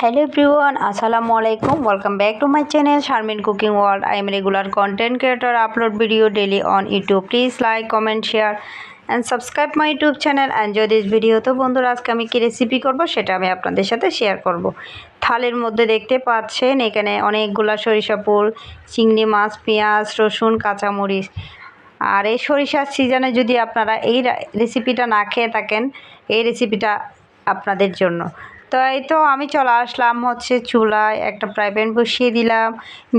Hello everyone আসসালামু আলাইকুম। Welcome back to my channel Sharmin cooking world I am regular content creator upload video daily on YouTube please like comment share and subscribe my YouTube channel and this video তো বন্ধুরা আজকে আমি কী recipe করব, সেটা আমি আপনাদের সাথে share করব। থালের মধ্যে দেখতে পাচ্ছেন, এখানে অনেকগুলা সরিষাপুর চিংড়ি মাছ, পেঁয়াজ, রসুন, কাঁচামরিচ। আর এই সরিষার সিজনে যদি আপনারা এই রেসিপিটা না খেয়ে থাকেন, এই রেসিপিটা আপনাদের জন্য। তো এই তো আমি চলে আসলাম হচ্ছে চুলায় একটা ফ্রাই প্যান বসিয়ে দিলাম,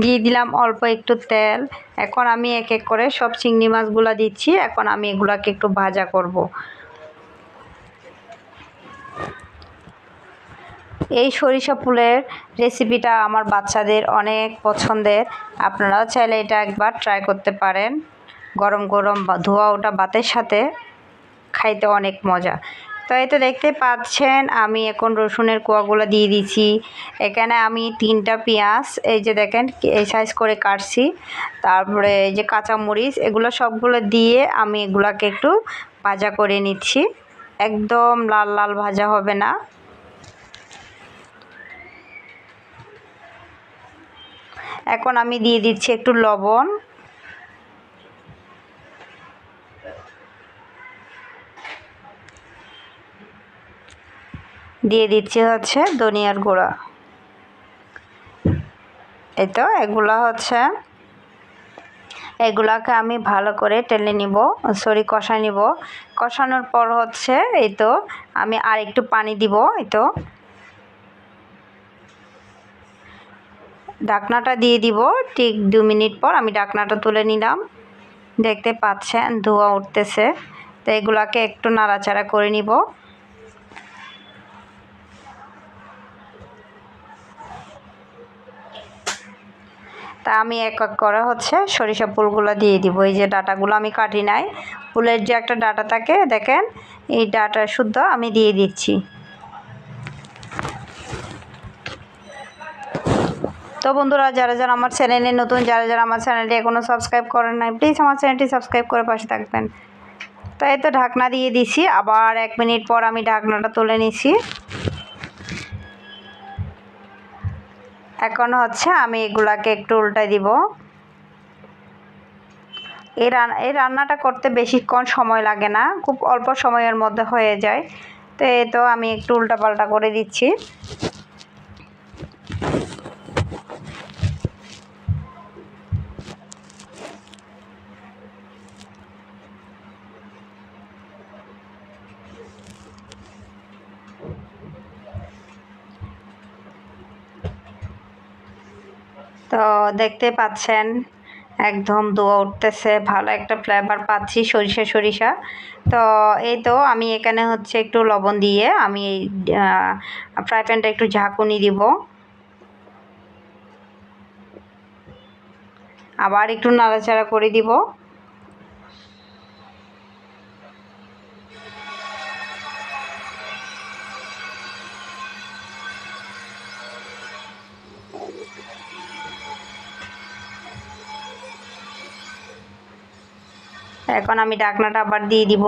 দিয়ে দিলাম অল্প একটু তেল। এখন আমি এক এক করে সব চিংড়ি মাছগুলো দিচ্ছি, এখন আমি এগুলাকে একটু ভাজা করব। এই সরিষা ফুলের রেসিপিটা আমার বাচ্চাদের অনেক পছন্দের, আপনারাও চাইলে এটা একবার ট্রাই করতে পারেন। গরম গরম ধোয়া ওটা ভাতের সাথে, খাইতে অনেক মজা। তো এই তো দেখতে পাচ্ছেন, আমি এখন রসুনের কোয়াগুলো দিয়ে দিচ্ছি এখানে আমি তিনটা পেঁয়াজ, এই যে দেখেন এই সাইজ করে কাটছি। তারপরে এই যে কাঁচামরিচ, এগুলো সবগুলো দিয়ে আমি এগুলাকে একটু ভাজা করে নিচ্ছি। একদম লাল লাল ভাজা হবে না। এখন আমি দিয়ে দিচ্ছি একটু লবণ। দিয়ে দিচ্ছি হচ্ছে ধনিয়ার গুঁড়া। এই তো এগুলো হচ্ছে, এগুলাকে আমি ভালো করে টেনে নিব, সরি কষা নিব। কষানোর পর হচ্ছে এই তো আমি আর একটু পানি দিব এই তো ডাকনাটা দিয়ে দিব, ঠিক দু মিনিট পর আমি ডাকনাটা তুলে নিলাম। দেখতে পাচ্ছেন, ধোয়া উঠতেছে। তো এগুলাকে একটু নাড়াচাড়া করে নিব। তা আমি এক এক করে হচ্ছে সরিষা ফুলগুলো দিয়ে দিব। এই যে ডাটাগুলো আমি কাটি নাই। ফুলের যে একটা ডাটা থাকে, দেখেন, এই ডাটা শুদ্ধ আমি দিয়ে দিচ্ছি। তো বন্ধুরা, যারা যারা আমার চ্যানেলে নতুন, যারা যারা আমার চ্যানেলটি এখনও সাবস্ক্রাইব করেন নাই, প্লিজ আমার চ্যানেলটি সাবস্ক্রাইব করে পাশে থাকবেন। তাই তো ঢাকনা দিয়ে দিছি। আবার এক মিনিট পর আমি ঢাকনাটা তুলে নিছি। এখন হচ্ছে আমি এগুলাকে একটু উল্টাই দিব। এই রান্না এই রান্নাটা করতে বেশিক্ষণ সময় লাগে না, খুব অল্প সময়ের মধ্যে হয়ে যায়। তো এ তো আমি একটু উল্টাপাল্টা করে দিচ্ছি। তো দেখতে পাচ্ছেন, একদম দোয়া উঠতেছে, ভালো একটা ফ্লেভার পাচ্ছি সরিষা সরিষা। তো এই তো আমি এখানে হচ্ছে একটু লবণ দিয়ে আমি এই ফ্রাই প্যানটা একটু ঝাঁকুনি দিব। আবার একটু নাড়াচাড়া করে দিব। এখন আমি ডাকনাটা আবার দিয়ে দিব।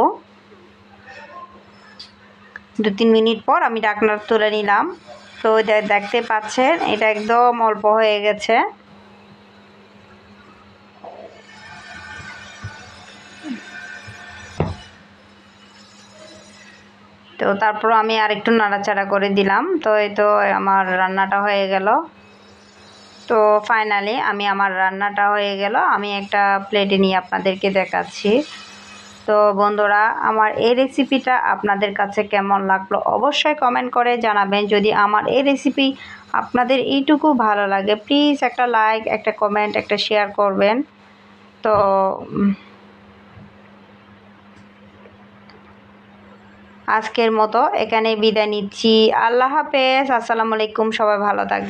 দু তিন মিনিট পর আমি ডাকনাটা তুলে নিলাম। তো দেখতে পাচ্ছেন, এটা একদম অল্প হয়ে গেছে। তো তারপর আমি আরেকটু নাড়াচাড়া করে দিলাম। তো এই তো আমার রান্নাটা হয়ে গেল। তো ফাইনালি আমি আমার রান্নাটা হয়ে গেল। আমি একটা প্লেটে নিয়ে আপনাদেরকে দেখাচ্ছি। তো বন্ধুরা, আমার এই রেসিপিটা আপনাদের কাছে কেমন লাগল অবশ্যই কমেন্ট করে জানাবেন। যদি আমার এই রেসিপি আপনাদের এইটুকু ভালো লাগে প্লিজ একটা লাইক একটা কমেন্ট একটা শেয়ার করবেন। তো আজকের মতো এখানে বিদায় নিচ্ছি। আল্লাহ হাফেজ, আসসালামু আলাইকুম, সবাই ভালো থাকবেন।